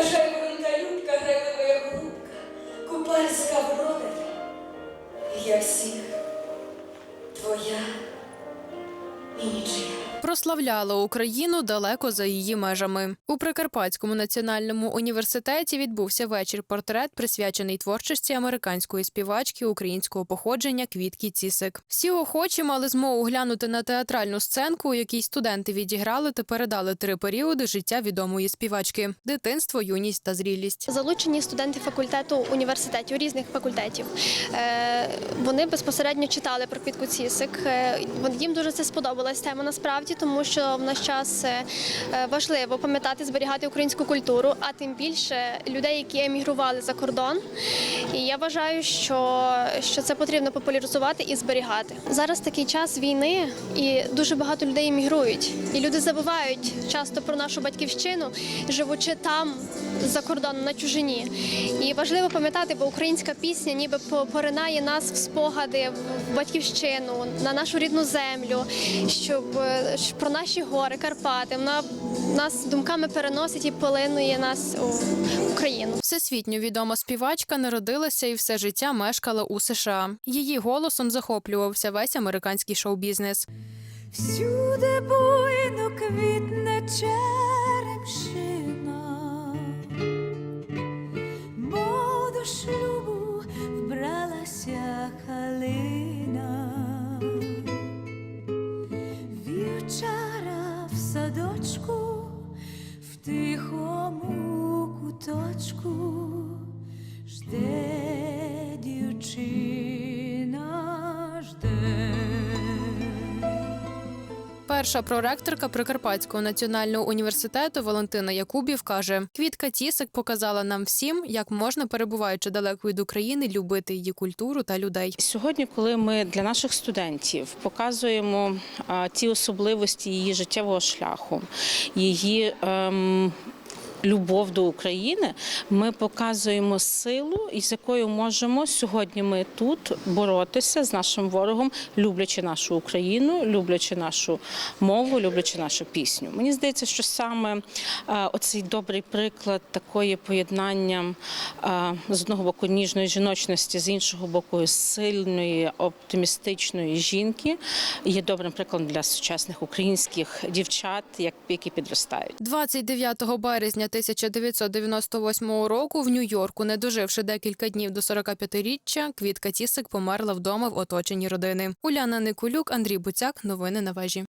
Вражай любка, грай моя голубка, купальська врода я, я всіх твоя і нічия. Прославляла Україну далеко за її межами. У Прикарпатському національному університеті відбувся вечір портрет, присвячений творчості американської співачки українського походження Квітки Цісик. Всі охочі мали змогу глянути на театральну сценку, у якій студенти відіграли та передали три періоди життя відомої співачки: дитинство, юність та зрілість. Залучені студенти факультету університетів різних факультетів. Е, Вони безпосередньо читали про квітку Цісик. Е, Їм дуже це сподобалась тема насправді, тому що в наш час е, важливо пам'ятати, зберігати українську культуру, а тим більше людей, які емігрували за кордон. І я вважаю, що, що це потрібно популяризувати і зберігати. Зараз такий час війни, і дуже багато людей емігрують. І люди забувають часто про нашу батьківщину, живучи там за кордоном на чужині. І важливо пам'ятати, бо українська пісня ніби по- поринає нас в спогади в батьківщину, на нашу рідну землю, щоб щ- про наші гори, Карпати. Вона нас думками переносить і полинує нас у Україну. Всесвітньо відома співачка народилася і все життя мешкала у США. Її голосом захоплювався весь американський шоу-бізнес. Всюди буйно квітне черемшина, мов до садочку, в тихому куточку Перша проректорка Прикарпатського національного університету Валентина Якубів каже: Квітка Тісик показала нам всім, як можна, перебуваючи далеко від України, любити її культуру та людей. Сьогодні, коли ми для наших студентів показуємо ті особливості її життєвого шляху, її ем, любов до України, ми показуємо силу, із якою можемо сьогодні ми тут боротися з нашим ворогом, люблячи нашу Україну, люблячи нашу мову, люблячи нашу пісню. Мені здається, що саме е, оцей добрий приклад такої поєднання е, з одного боку ніжної жіночності, з іншого боку сильної, оптимістичної жінки є добрим прикладом для сучасних українських дівчат, як- які підростають. 29 березня 1998 року в Нью-Йорку, не доживши декілька днів до 45-річчя, Квітка Тісик померла вдома в оточенні родини. Уляна Никулюк, Андрій Буцяк. Новини на вежі.